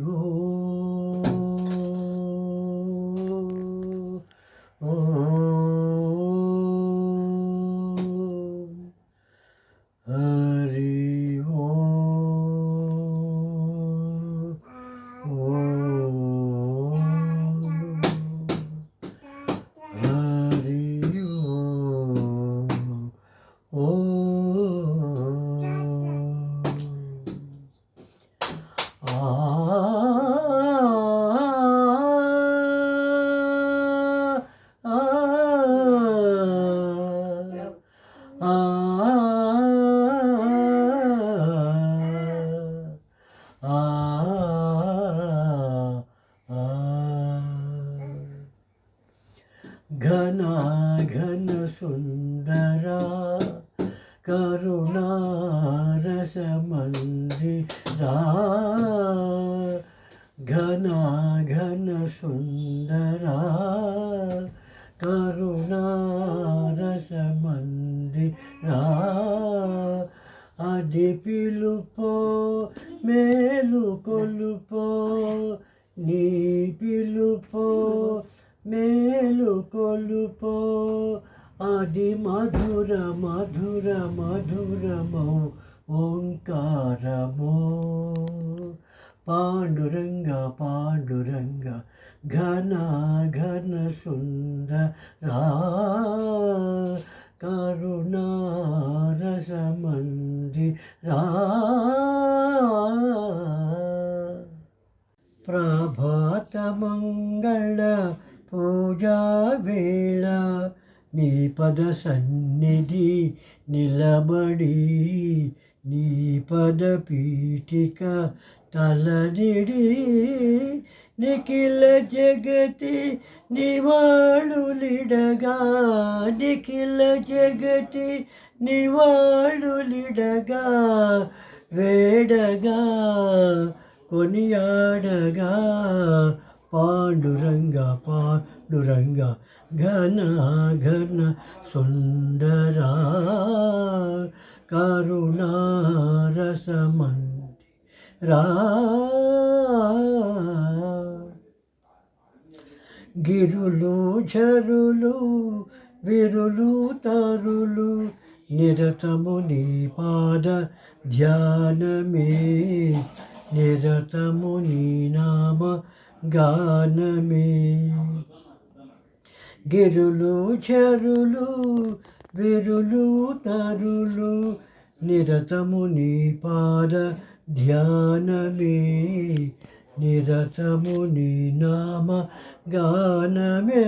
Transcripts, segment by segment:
如 ఘన ఘన సుందరా కరుణారసమందిరా ఘన ఘన సుందరా కరుణారసమందిరా అది పిలుపో మేలు కొలుపో నీ పిలుపో. మేలు కొలుపో. అది మధుర మధుర మధురమో ఓంకారమో. పాండురంగ పాండురంగ ఘన ఘన సుందరా. ప్రభాత మంగళ పూజా వేళ నీ పద సన్నిధి నిలబడి నీ పద పీఠిక తలనిడి నిఖిల జగతి నివాళులిడగా నిఖిల జగతి నివాళులిడగా వేడగా కొనియాడగా పాండురంగ పాండురంగ ఘన ఘన సుందరా కరుణారసమంది రా గిరులు ఝరులు విరులు తరులు నిరతము నీ పాద ధ్యానమే. నిరతము నీ నామ గానమే. గిరులు చెరులు విరులు తరులు నిరతము నీ పాద ధ్యానమే. నిరతము నీ నామ గానమే.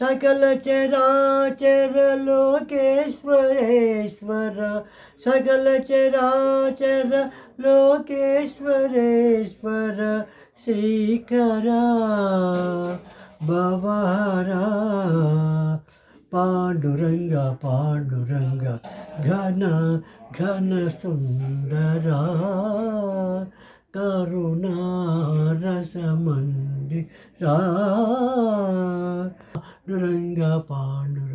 సకల చరాచరలోకేశ్వరేశ్వర సకల చరాచర లోకేశ్వరేశ్వర శ్రీకరా భవహరా పాండురంగ పాండురంగ ఘన ఘన సుందరా కరుణారసమంది పాండురంగ పాండు